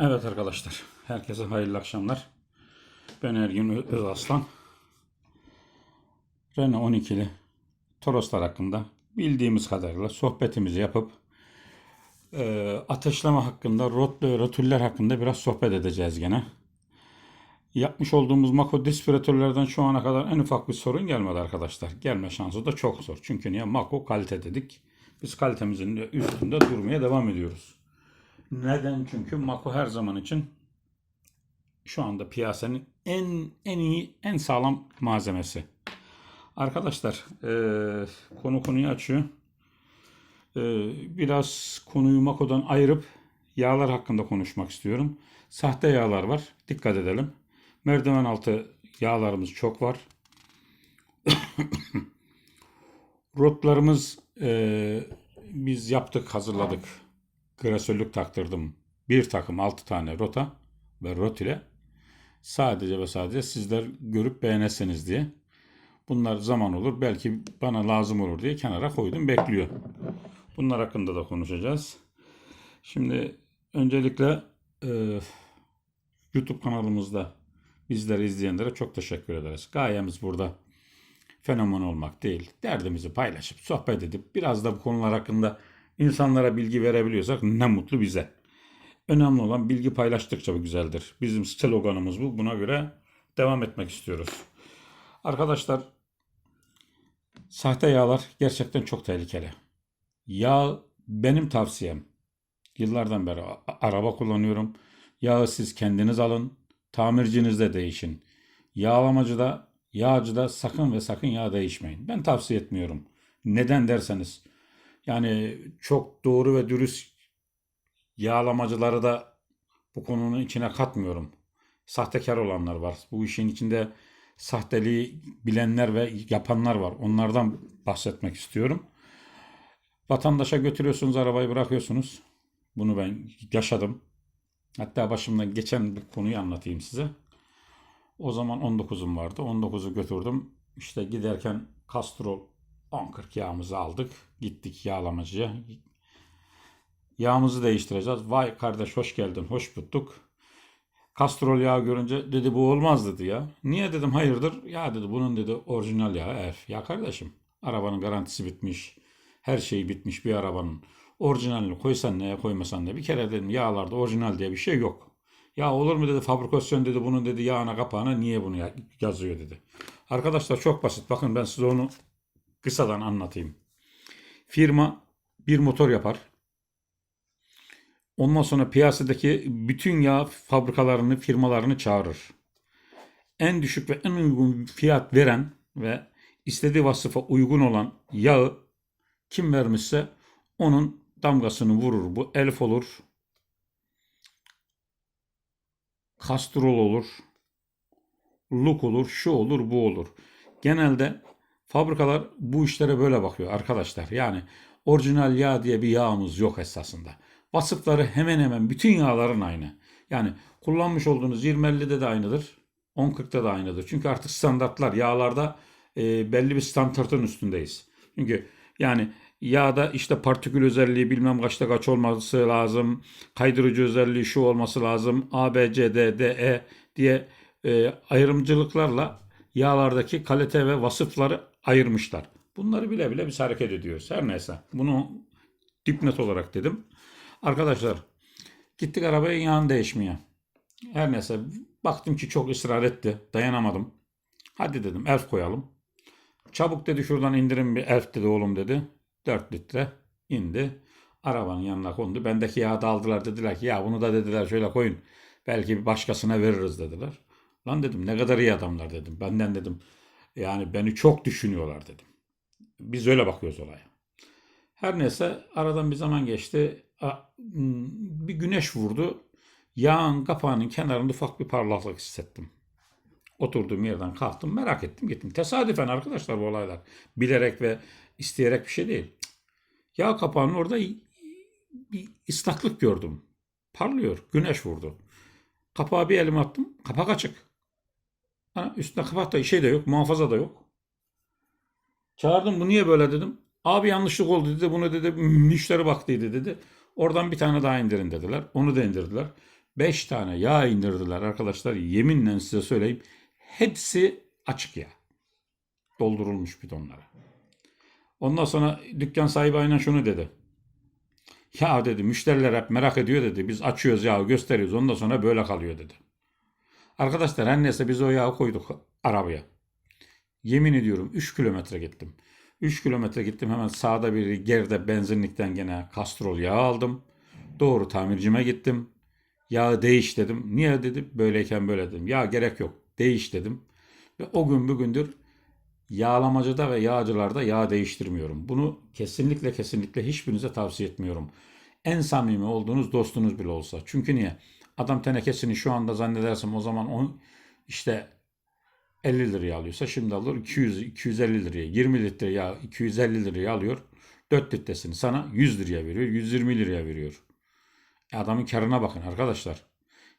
Evet arkadaşlar, herkese hayırlı akşamlar. Ben Ergün Özaslan. Renault 12'li Toroslar hakkında bildiğimiz kadarıyla sohbetimizi yapıp e, ateşleme hakkında, rot rotüller hakkında biraz sohbet edeceğiz gene. Yapmış olduğumuz Mako dispiratörlerden şu ana kadar en ufak bir sorun gelmedi arkadaşlar. Gelme şansı da çok zor. Çünkü niye? Mako kalite dedik. Biz kalitemizin de üstünde durmaya devam ediyoruz. Neden? Çünkü Mako her zaman için şu anda piyasanın en en iyi, en sağlam malzemesi. Arkadaşlar eee, konu konuyu açıyor. Eee, biraz konuyu Mako'dan ayırıp yağlar hakkında konuşmak istiyorum. Sahte yağlar var. Dikkat edelim. Merdiven altı yağlarımız çok var. Rotlarımız eee, biz yaptık, hazırladık. Klasörlük taktırdım. Bir takım 6 tane rota ve rot ile sadece ve sadece sizler görüp beğenesiniz diye. Bunlar zaman olur belki bana lazım olur diye kenara koydum bekliyor. Bunlar hakkında da konuşacağız. Şimdi öncelikle e, YouTube kanalımızda bizleri izleyenlere çok teşekkür ederiz. Gayemiz burada fenomen olmak değil. Derdimizi paylaşıp sohbet edip biraz da bu konular hakkında insanlara bilgi verebiliyorsak ne mutlu bize. Önemli olan bilgi paylaştıkça bu güzeldir. Bizim sloganımız bu. Buna göre devam etmek istiyoruz. Arkadaşlar sahte yağlar gerçekten çok tehlikeli. Yağ benim tavsiyem. Yıllardan beri araba kullanıyorum. Yağı siz kendiniz alın. Tamircinizde değişin. Yağlamacıda, yağcıda sakın ve sakın yağ değişmeyin. Ben tavsiye etmiyorum. Neden derseniz yani çok doğru ve dürüst yağlamacıları da bu konunun içine katmıyorum. Sahtekar olanlar var. Bu işin içinde sahteliği bilenler ve yapanlar var. Onlardan bahsetmek istiyorum. Vatandaşa götürüyorsunuz arabayı bırakıyorsunuz. Bunu ben yaşadım. Hatta başımdan geçen bir konuyu anlatayım size. O zaman 19'um vardı. 19'u götürdüm. İşte giderken kastrol 10-40 yağımızı aldık. Gittik yağlamacıya. Yağımızı değiştireceğiz. Vay kardeş hoş geldin, hoş bulduk. Kastrol yağı görünce dedi bu olmaz dedi ya. Niye dedim hayırdır? Ya dedi bunun dedi orijinal yağı F. Ya kardeşim arabanın garantisi bitmiş. Her şeyi bitmiş bir arabanın. Orijinalini koysan neye koymasan ne. Bir kere dedim yağlarda orijinal diye bir şey yok. Ya olur mu dedi fabrikasyon dedi bunun dedi yağına kapağına niye bunu ya- yazıyor dedi. Arkadaşlar çok basit. Bakın ben size onu kısadan anlatayım. Firma bir motor yapar. Ondan sonra piyasadaki bütün yağ fabrikalarını, firmalarını çağırır. En düşük ve en uygun fiyat veren ve istediği vasıfa uygun olan yağı kim vermişse onun damgasını vurur. Bu elf olur, kastrol olur, luk olur, şu olur, bu olur. Genelde fabrikalar bu işlere böyle bakıyor arkadaşlar. Yani orijinal yağ diye bir yağımız yok esasında. Vasıfları hemen hemen bütün yağların aynı. Yani kullanmış olduğunuz 20-50'de de aynıdır. 10-40'da da aynıdır. Çünkü artık standartlar yağlarda e, belli bir standartın üstündeyiz. Çünkü yani yağda işte partikül özelliği bilmem kaçta kaç olması lazım. Kaydırıcı özelliği şu olması lazım. A, B, C, D, D, E diye e, ayrımcılıklarla yağlardaki kalite ve vasıfları ayırmışlar. Bunları bile bile biz hareket ediyoruz. Her neyse. Bunu dipnot olarak dedim. Arkadaşlar gittik arabaya yağını değişmeye. Her neyse baktım ki çok ısrar etti. Dayanamadım. Hadi dedim elf koyalım. Çabuk dedi şuradan indirin bir elf dedi oğlum dedi. 4 litre indi. Arabanın yanına kondu. Bendeki yağı da aldılar dediler ki ya bunu da dediler şöyle koyun. Belki bir başkasına veririz dediler. Lan dedim ne kadar iyi adamlar dedim. Benden dedim yani beni çok düşünüyorlar dedim. Biz öyle bakıyoruz olaya. Her neyse aradan bir zaman geçti. A- m, Bir güneş vurdu. Yağın kapağının kenarında ufak bir parlaklık hissettim. Oturduğum yerden kalktım merak ettim gittim. Tesadüfen arkadaşlar bu olaylar. Bilerek ve isteyerek bir şey değil. Yağ kapağının orada bir ıslaklık gördüm. Parlıyor. Güneş vurdu. Kapağı bir elime attım. Kapak açık. Ha, üstünde kapakta şey de yok. Muhafaza da yok. Çağırdım bu niye böyle dedim. Abi yanlışlık oldu dedi. Bunu dedi müşteri baktıydı dedi. Oradan bir tane daha indirin dediler. Onu da indirdiler. 5 tane yağ indirdiler arkadaşlar. Yeminle size söyleyeyim. Hepsi açık yağ. Doldurulmuş bidonlara. Ondan sonra dükkan sahibi aynen şunu dedi. Ya dedi müşteriler hep merak ediyor dedi. Biz açıyoruz yağı gösteriyoruz. Ondan sonra böyle kalıyor dedi. Arkadaşlar her neyse biz o yağı koyduk arabaya. Yemin ediyorum 3 kilometre gittim. 3 kilometre gittim hemen sağda bir geride benzinlikten gene kastrol yağı aldım. Doğru tamircime gittim. Yağı değiş dedim. Niye dedi? Böyleyken böyle dedim. Ya gerek yok. Değiş dedim. Ve o gün bugündür yağlamacıda ve yağcılarda yağ değiştirmiyorum. Bunu kesinlikle kesinlikle hiçbirinize tavsiye etmiyorum. En samimi olduğunuz dostunuz bile olsa. Çünkü niye? Adam tenekesini şu anda zannedersem o zaman on işte 50 liraya alıyorsa şimdi alır 200 250 liraya 20 litre yağ 250 liraya alıyor. 4 litresini sana 100 liraya veriyor. 120 liraya veriyor. E adamın karına bakın arkadaşlar.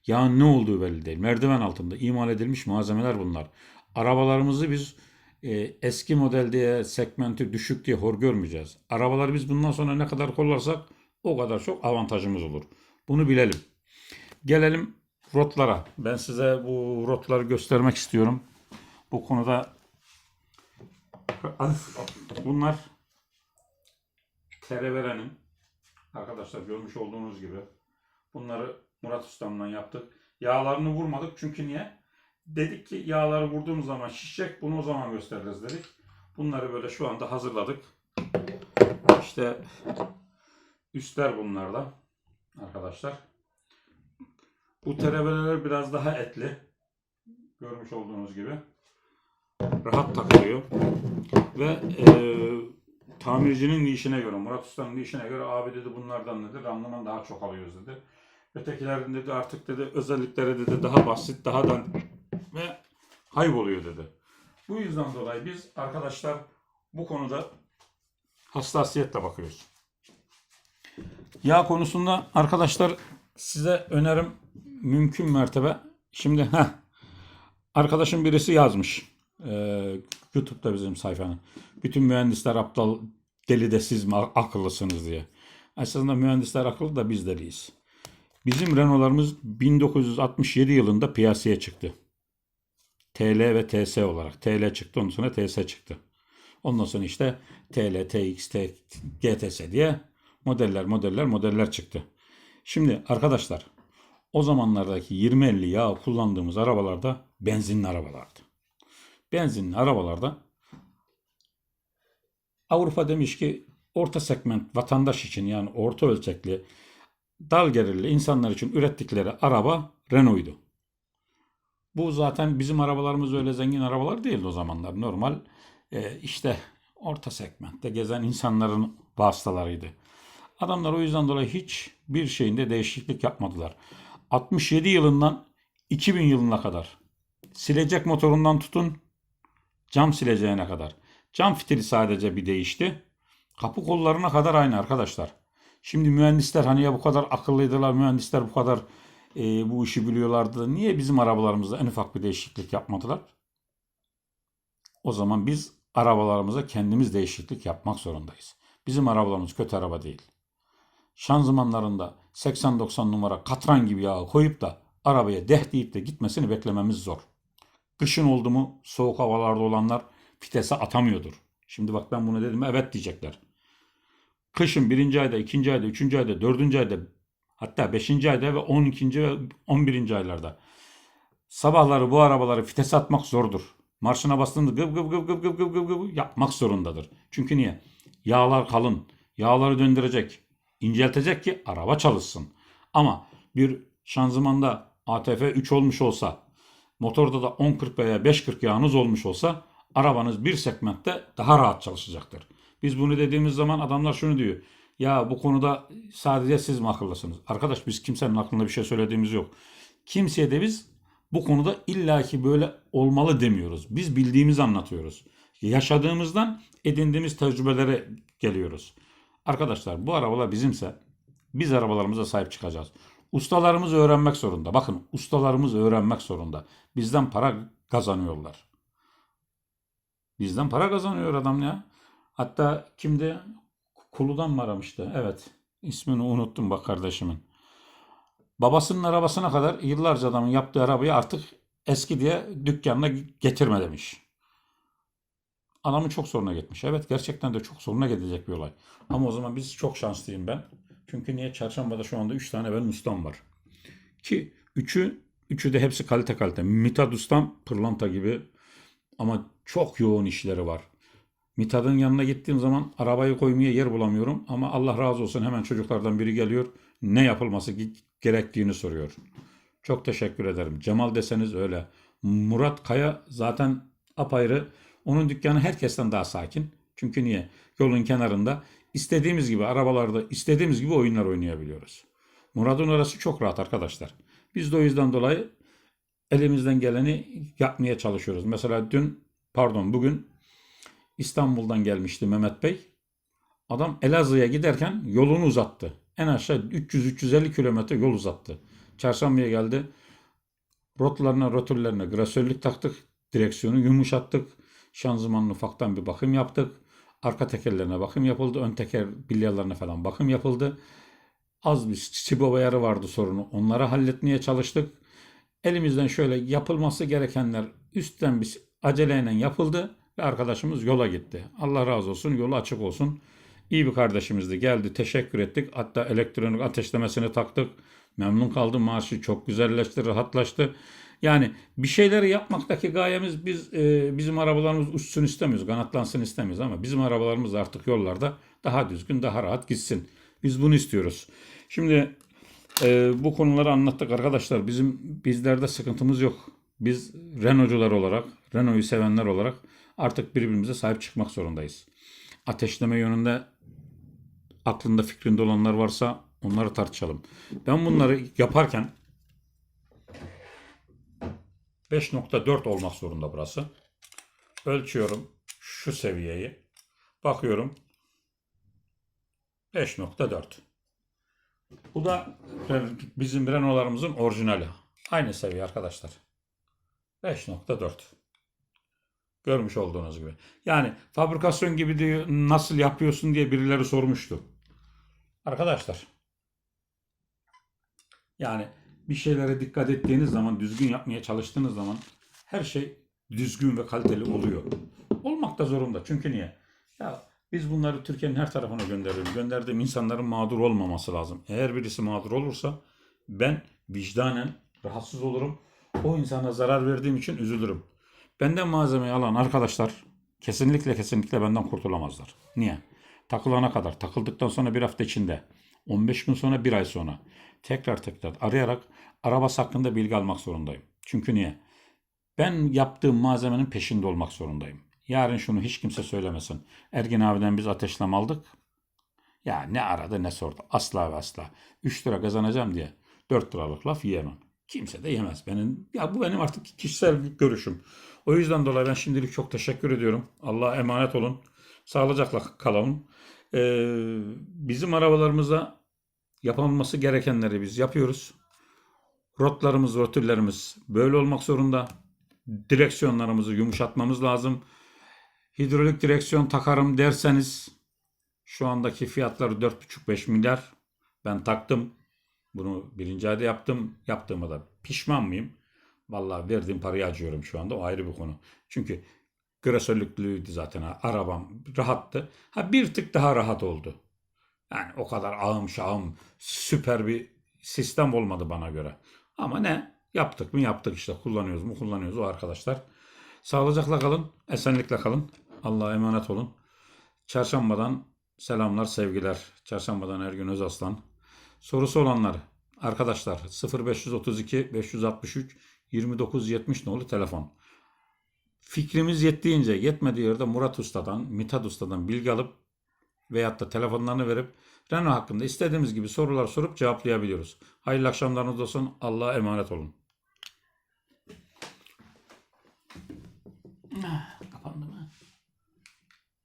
Yağın ne olduğu belli değil. Merdiven altında imal edilmiş malzemeler bunlar. Arabalarımızı biz e, eski model diye segmenti düşük diye hor görmeyeceğiz. Arabaları biz bundan sonra ne kadar kollarsak o kadar çok avantajımız olur. Bunu bilelim. Gelelim rotlara. Ben size bu rotları göstermek istiyorum. Bu konuda bunlar Terevere'nin arkadaşlar görmüş olduğunuz gibi bunları Murat Ustam'dan yaptık. Yağlarını vurmadık çünkü niye? Dedik ki yağları vurduğumuz zaman şişecek bunu o zaman gösteririz dedik. Bunları böyle şu anda hazırladık. İşte üstler bunlarda arkadaşlar. Bu terebeler biraz daha etli. Görmüş olduğunuz gibi. Rahat takılıyor. Ve e, tamircinin işine göre, Murat Usta'nın işine göre abi dedi bunlardan dedi randıman daha çok alıyoruz dedi. Ötekilerin dedi artık dedi özellikleri dedi daha basit, daha da ve kayboluyor dedi. Bu yüzden dolayı biz arkadaşlar bu konuda hassasiyetle bakıyoruz. Yağ konusunda arkadaşlar size önerim mümkün mertebe. Şimdi ha arkadaşım birisi yazmış. Ee, YouTube'da bizim sayfanın. Bütün mühendisler aptal deli de siz mi akıllısınız diye. Aslında mühendisler akıllı da biz deliyiz. Bizim Renault'larımız 1967 yılında piyasaya çıktı. TL ve TS olarak. TL çıktı ondan sonra TS çıktı. Ondan sonra işte TL, TX, T, GTS diye modeller modeller modeller çıktı. Şimdi arkadaşlar o zamanlardaki 20-50 yağ kullandığımız arabalarda benzinli arabalardı. Benzinli arabalarda Avrupa demiş ki orta segment vatandaş için yani orta ölçekli dal gelirli insanlar için ürettikleri araba Renault'ydu. Bu zaten bizim arabalarımız öyle zengin arabalar değildi o zamanlar. Normal e, işte orta segmentte gezen insanların vasıtalarıydı. Adamlar o yüzden dolayı hiç bir şeyinde değişiklik yapmadılar. 67 yılından 2000 yılına kadar silecek motorundan tutun cam sileceğine kadar. Cam fitili sadece bir değişti. Kapı kollarına kadar aynı arkadaşlar. Şimdi mühendisler hani ya bu kadar akıllıydılar mühendisler bu kadar e, bu işi biliyorlardı. Niye bizim arabalarımızda en ufak bir değişiklik yapmadılar? O zaman biz arabalarımıza kendimiz değişiklik yapmak zorundayız. Bizim arabalarımız kötü araba değil şanzımanlarında 80-90 numara katran gibi yağ koyup da arabaya deh deyip de gitmesini beklememiz zor. Kışın oldu mu soğuk havalarda olanlar vitese atamıyordur. Şimdi bak ben bunu dedim evet diyecekler. Kışın birinci ayda, ikinci ayda, üçüncü ayda, dördüncü ayda hatta beşinci ayda ve on ikinci ve on birinci aylarda sabahları bu arabaları vitese atmak zordur. Marşına bastığında gıp gıp gıp gıp gıp gıp gıp yapmak zorundadır. Çünkü niye? Yağlar kalın. Yağları döndürecek inceltecek ki araba çalışsın. Ama bir şanzımanda ATF 3 olmuş olsa motorda da 10.40 veya 5.40 yağınız olmuş olsa arabanız bir segmentte daha rahat çalışacaktır. Biz bunu dediğimiz zaman adamlar şunu diyor. Ya bu konuda sadece siz mi akıllısınız? Arkadaş biz kimsenin aklında bir şey söylediğimiz yok. Kimseye de biz bu konuda illaki böyle olmalı demiyoruz. Biz bildiğimizi anlatıyoruz. Yaşadığımızdan edindiğimiz tecrübelere geliyoruz. Arkadaşlar bu arabalar bizimse biz arabalarımıza sahip çıkacağız. Ustalarımız öğrenmek zorunda. Bakın ustalarımız öğrenmek zorunda. Bizden para kazanıyorlar. Bizden para kazanıyor adam ya. Hatta kimdi? Kulu'dan mı aramıştı? Evet. İsmini unuttum bak kardeşimin. babasının arabasına kadar yıllarca adamın yaptığı arabayı artık eski diye dükkanına getirme demiş. Adamın çok zoruna gitmiş. Evet gerçekten de çok zoruna gidecek bir olay. Ama o zaman biz çok şanslıyım ben. Çünkü niye? Çarşambada şu anda 3 tane benim ustam var. Ki üçü, üçü de hepsi kalite kalite. Mithat ustam pırlanta gibi ama çok yoğun işleri var. Mithat'ın yanına gittiğim zaman arabayı koymaya yer bulamıyorum ama Allah razı olsun hemen çocuklardan biri geliyor. Ne yapılması ge- gerektiğini soruyor. Çok teşekkür ederim. Cemal deseniz öyle. Murat Kaya zaten apayrı. Onun dükkanı herkesten daha sakin. Çünkü niye? Yolun kenarında istediğimiz gibi arabalarda istediğimiz gibi oyunlar oynayabiliyoruz. Murat'ın orası çok rahat arkadaşlar. Biz de o yüzden dolayı elimizden geleni yapmaya çalışıyoruz. Mesela dün pardon bugün İstanbul'dan gelmişti Mehmet Bey. Adam Elazığ'a giderken yolunu uzattı. En aşağı 300-350 kilometre yol uzattı. Çarşambaya geldi. Rotlarına, rotullerine grasörlük taktık. Direksiyonu yumuşattık. Şanzımanın ufaktan bir bakım yaptık. Arka tekerlerine bakım yapıldı. Ön teker bilyalarına falan bakım yapıldı. Az bir çibo ayarı vardı sorunu. Onları halletmeye çalıştık. Elimizden şöyle yapılması gerekenler üstten bir aceleyle yapıldı ve arkadaşımız yola gitti. Allah razı olsun, yolu açık olsun. İyi bir kardeşimizdi. Geldi, teşekkür ettik. Hatta elektronik ateşlemesini taktık. Memnun kaldım. Maaşı çok güzelleşti, rahatlaştı. Yani bir şeyleri yapmaktaki gayemiz biz e, bizim arabalarımız uçsun istemiyoruz, kanatlansın istemiyoruz ama bizim arabalarımız artık yollarda daha düzgün, daha rahat gitsin. Biz bunu istiyoruz. Şimdi e, bu konuları anlattık arkadaşlar. Bizim bizlerde sıkıntımız yok. Biz Renault'cular olarak, Renault'u sevenler olarak artık birbirimize sahip çıkmak zorundayız. Ateşleme yönünde aklında fikrinde olanlar varsa onları tartışalım. Ben bunları yaparken 5.4 olmak zorunda burası. Ölçüyorum şu seviyeyi. Bakıyorum 5.4. Bu da bizim Renault'larımızın orijinali. Aynı seviye arkadaşlar. 5.4. Görmüş olduğunuz gibi. Yani fabrikasyon gibi diyor, nasıl yapıyorsun diye birileri sormuştu. Arkadaşlar yani bir şeylere dikkat ettiğiniz zaman, düzgün yapmaya çalıştığınız zaman her şey düzgün ve kaliteli oluyor. Olmak da zorunda. Çünkü niye? Ya biz bunları Türkiye'nin her tarafına gönderiyoruz. Gönderdiğim insanların mağdur olmaması lazım. Eğer birisi mağdur olursa ben vicdanen rahatsız olurum. O insana zarar verdiğim için üzülürüm. Benden malzemeyi alan arkadaşlar kesinlikle kesinlikle benden kurtulamazlar. Niye? Takılana kadar, takıldıktan sonra bir hafta içinde, 15 gün sonra, bir ay sonra tekrar tekrar arayarak arabası hakkında bilgi almak zorundayım. Çünkü niye? Ben yaptığım malzemenin peşinde olmak zorundayım. Yarın şunu hiç kimse söylemesin. Ergin abiden biz ateşlem aldık. Ya ne aradı ne sordu. Asla ve asla. 3 lira kazanacağım diye 4 liralık laf yiyemem. Kimse de yemez. Benim ya bu benim artık kişisel görüşüm. O yüzden dolayı ben şimdilik çok teşekkür ediyorum. Allah'a emanet olun. Sağlıcakla kalalım. Ee, bizim arabalarımıza yapılması gerekenleri biz yapıyoruz. Rotlarımız, rotüllerimiz böyle olmak zorunda. Direksiyonlarımızı yumuşatmamız lazım. Hidrolik direksiyon takarım derseniz şu andaki fiyatları 4,5-5 milyar. Ben taktım. Bunu birinci ayda yaptım. Yaptığıma da pişman mıyım? Vallahi verdiğim parayı acıyorum şu anda. O ayrı bir konu. Çünkü grasörlüklüydü zaten. Arabam rahattı. Ha bir tık daha rahat oldu. Yani o kadar ağım şağım süper bir sistem olmadı bana göre. Ama ne? Yaptık mı yaptık işte. Kullanıyoruz mu kullanıyoruz o arkadaşlar. Sağlıcakla kalın. Esenlikle kalın. Allah'a emanet olun. Çarşambadan selamlar sevgiler. Çarşambadan Ergün Özaslan. Sorusu olanlar arkadaşlar 0532 563 2970 nolu telefon. Fikrimiz yettiğince yetmediği yerde Murat Usta'dan, Mithat Usta'dan bilgi alıp veyahut da telefonlarını verip Renault hakkında istediğimiz gibi sorular sorup cevaplayabiliyoruz. Hayırlı akşamlarınız olsun. Allah'a emanet olun.